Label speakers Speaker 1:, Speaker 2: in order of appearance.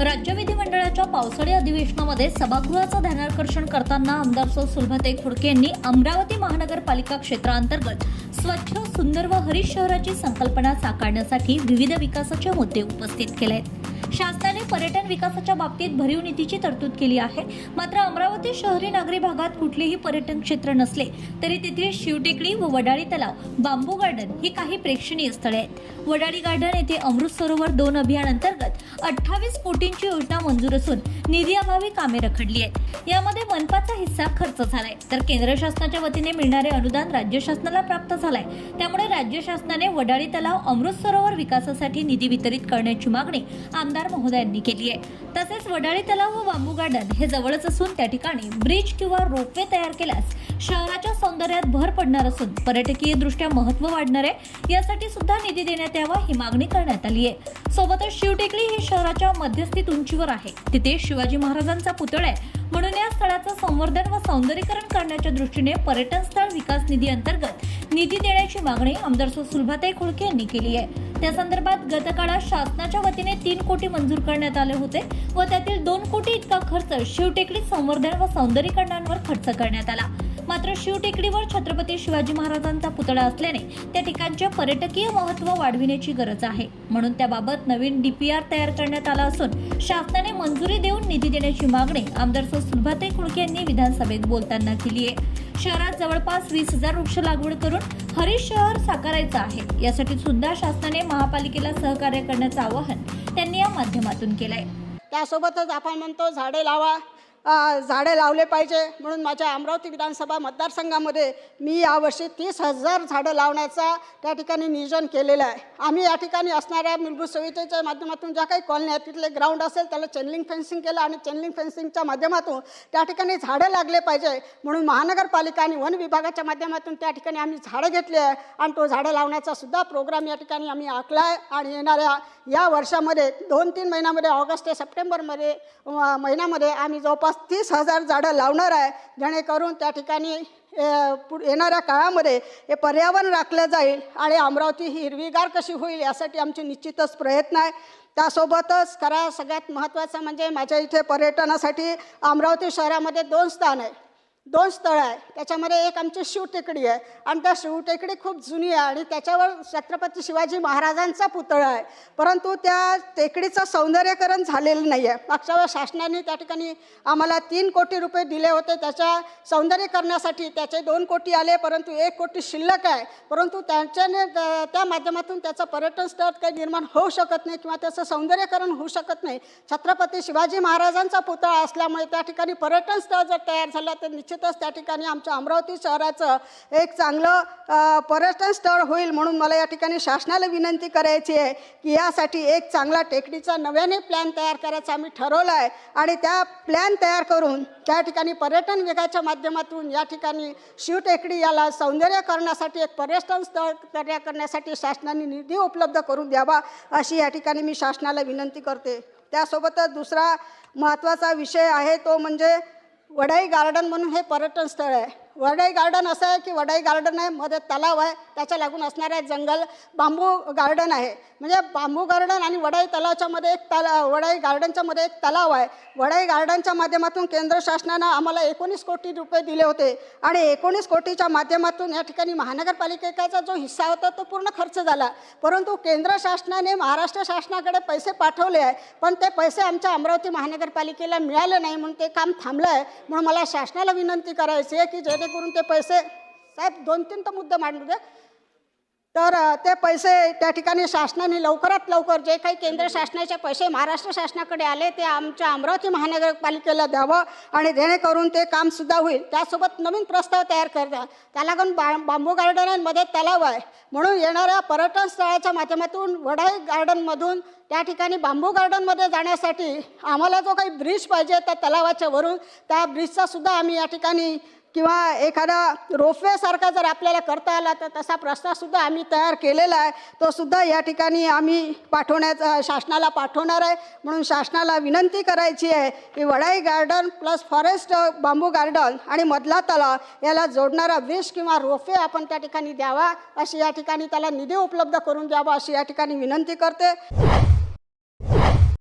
Speaker 1: राज्य विधिमंडळाच्या पावसाळी अधिवेशनामध्ये सभागृहाचं ध्यानाकर्षण करताना आमदार सौ सुलभते खुडके यांनी अमरावती महानगरपालिका क्षेत्रांतर्गत स्वच्छ सुंदर व हरित शहराची संकल्पना साकारण्यासाठी विविध विकासाचे मुद्दे उपस्थित केले आहेत शासनाने पर्यटन विकासाच्या बाबतीत भरीव निधीची तरतूद केली आहे. मात्र अमरावती शहरी नागरी भागात कुठलेही पर्यटन क्षेत्र नसले तरी तेथील शिवटेकडी व वडाळी तलाव बांबू गार्डन ही काही प्रेक्षणीय स्थळे आहेत. वडाळी गार्डन येथे अमृत सरोवर दोन अभियान अंतर्गत अठ्ठावीस कोटींची योजना मंजूर असून निधीअभावी कामे रखडली आहेत. यामध्ये मनपाचा हिस्सा खर्च झालाय. तर केंद्र शासनाच्या वतीने मिळणारे अनुदान राज्य शासनाला प्राप्त झालाय. त्यामुळे राज्य शासनाने वडाळी तलाव अमृत सरोवर विकासासाठी निधी वितरित करण्याची मागणी आमदार महोदयांनी केली आहे. तसेच वडाळी तलाव व बांबू गार्डन हे जवळच असून त्या ठिकाणी ब्रिज किंवा रोपवे तयार केल्यास शहराच्या सौंदर्यात भर पडणार असून पर्यटकीय दृष्ट्या महत्त्व वाढणार आहे. यासाठी सुद्धा निधी देण्यात यावा ही मागणी करण्यात आली आहे. सोबतच शिवटेकडी हे शहराच्या मध्यस्थित उंचीवर आहे. तिथे शिवाजी महाराजांचा पुतळा आहे. म्हणून या स्थळाचं संवर्धन व सौंदर्यीकरण करण्याच्या दृष्टीने पर्यटन स्थळ विकास निधी अंतर्गत निधी देण्याची मागणी आमदार सुलभाताई खुळके यांनी केली आहे. त्या संदर्भात गत काळात शासनाच्या वतीने तीन कोटी मंजूर करण्यात आले होते व त्यातील दोन कोटी इतका खर्च शिवटेकडी संवर्धन व सौंदर्यीकरणांवर खर्च करण्यात आला. मात्र शिवटेकडीवर छत्रपती शिवाजी महाराजांचा पुतळा असल्याने त्या ठिकाणचे पर्यटकीय महत्त्व वाढविण्याची गरज आहे. म्हणून त्याबाबत नवीन डीपीआर तयार करण्यात आला असून शासनाने मंजुरी देऊन निधी देण्याची मागणी आमदार सौ सुलभाताई कुळके यांनी विधानसभेत बोलताना केली आहे. शहरात जवळपास वीस हजार वृक्ष लागवड करून हरित शहर साकारायचं आहे. यासाठी सुद्धा शासनाने महापालिकेला सहकार्य करण्याचं आवाहन त्यांनी या माध्यमातून केलंय.
Speaker 2: त्यासोबतच आपण म्हणतो झाडे लावा. झाडे लावले पाहिजे. म्हणून माझ्या अमरावती विधानसभा मतदारसंघामध्ये मी यावर्षी तीस हजार झाडं लावण्याचा त्या ठिकाणी नियोजन केलेलं आहे. आम्ही या ठिकाणी असणाऱ्या मूलभूत सुविधेच्या माध्यमातून ज्या काही कॉलनी आहेत तिथले ग्राउंड असेल त्याला चेनलिंग फेन्सिंग केलं आणि चेनलिंग फेन्सिंगच्या माध्यमातून त्या ठिकाणी झाडं लागले पाहिजे. म्हणून महानगरपालिका आणि वन विभागाच्या माध्यमातून त्या ठिकाणी आम्ही झाडं घेतली आहे आणि तो झाडं लावण्याचा सुद्धा प्रोग्राम या ठिकाणी आम्ही आखला आहे आणि येणाऱ्या या वर्षामध्ये दोन तीन महिन्यामध्ये ऑगस्ट ते सप्टेंबरमध्ये महिन्यामध्ये आम्ही जवळपास तीस हजार झाडं लावणार आहे. जेणेकरून त्या ठिकाणी येणाऱ्या काळामध्ये हे पर्यावरण राखलं जाईल आणि अमरावती ही हिरवीगार कशी होईल यासाठी आमचे निश्चितच प्रयत्न आहे. त्यासोबतच खरा सगळ्यात महत्त्वाचं म्हणजे माझ्या इथे पर्यटनासाठी अमरावती शहरामध्ये दोन स्थान आहे. दोन स्थळं आहे. त्याच्यामध्ये एक आमची शिवटेकडी आहे आणि त्या शिवटेकडी खूप जुनी आहे आणि त्याच्यावर छत्रपती शिवाजी महाराजांचा पुतळा आहे. परंतु त्या टेकडीचं सौंदर्यकरण झालेलं नाही आहे मागच्या वेळेस शासनाने त्या ठिकाणी आम्हाला तीन कोटी रुपये दिले होते. त्याच्या सौंदर्यकरणासाठी त्याचे दोन कोटी आले परंतु एक कोटी शिल्लक आहे. परंतु त्यांच्याने त्या माध्यमातून त्याचं पर्यटन स्थळ काही निर्माण होऊ शकत नाही किंवा त्याचं सौंदर्यकरण होऊ शकत नाही. छत्रपती शिवाजी महाराजांचा पुतळा असल्यामुळे त्या ठिकाणी पर्यटन स्थळ जर तयार झालं तर निश्चित निश्चितच त्या ठिकाणी आमच्या अमरावती शहराचं एक चांगलं पर्यटन स्थळ होईल म्हणून मला या ठिकाणी शासनाला विनंती करायची आहे की यासाठी एक चांगला टेकडीचा नव्याने प्लॅन तयार करायचा आम्ही ठरवलं आहे. आणि त्या प्लॅन तयार करून त्या ठिकाणी पर्यटन विभागाच्या माध्यमातून या ठिकाणी शिवटेकडी याला सौंदर्य करण्यासाठी एक पर्यटन स्थळ तयार करण्यासाठी शासनाने निधी उपलब्ध करून द्यावा अशी या ठिकाणी मी शासनाला विनंती करते. त्यासोबतच दुसरा महत्त्वाचा विषय आहे तो म्हणजे वडाई गार्डन म्हणून हे पर्यटन स्थळ आहे. वडाई गार्डन असं आहे की वडाई गार्डन आहे मध्ये तलाव आहे त्याच्या लागून असणारे जंगल बांबू गार्डन आहे. म्हणजे बांबू गार्डन आणि वडाई तलावाच्या मध्ये एक तला वडाई गार्डनच्या मध्ये एक तलाव आहे. वडाई गार्डनच्या माध्यमातून केंद्र शासनानं आम्हाला एकोणीस कोटी रुपये दिले होते आणि एकोणीस कोटीच्या माध्यमातून या ठिकाणी महानगरपालिकेचा जो हिस्सा होता तो पूर्ण खर्च झाला. परंतु केंद्र शासनाने महाराष्ट्र शासनाकडे पैसे पाठवले आहे पण ते पैसे आमच्या अमरावती महानगरपालिकेला मिळाले नाही म्हणून ते काम थांबलं आहे. म्हणून मला शासनाला विनंती करायची आहे की करून ते पैसे साहेब दोन तीन तर मुद्दे मांडू दे. तर ते पैसे त्या ठिकाणी शासनाने लवकरात लवकर जे काही केंद्र शासनाचे पैसे महाराष्ट्र शासनाकडे आले ते आमच्या अमरावती महानगरपालिकेला द्यावं आणि जेणेकरून ते कामसुद्धा होईल. त्यासोबत नवीन प्रस्ताव तयार करता त्याला पण बा बांबू गार्डनमध्ये तलाव आहे. म्हणून येणाऱ्या पर्यटन स्थळाच्या माध्यमातून वडाई गार्डनमधून त्या ठिकाणी बांबू गार्डनमध्ये जाण्यासाठी आम्हाला जो काही ब्रिज पाहिजे त्या तलावाच्या वरून त्या ब्रिजचा सुद्धा आम्ही या ठिकाणी किंवा एखादा रोपवेसारखा जर आपल्याला करता आला तर तसा प्रस्तावसुद्धा आम्ही तयार केलेला आहे. तो सुद्धा या ठिकाणी आम्ही पाठवण्याचा शासनाला पाठवणार आहे. म्हणून शासनाला विनंती करायची आहे की वडाई garden plus forest bamboo garden आणि मधला तलाव याला जोडणारा ब्रिज किंवा रोपवे आपण त्या ठिकाणी द्यावा अशी या ठिकाणी त्याला निधी उपलब्ध करून द्यावा अशी या ठिकाणी विनंती करते.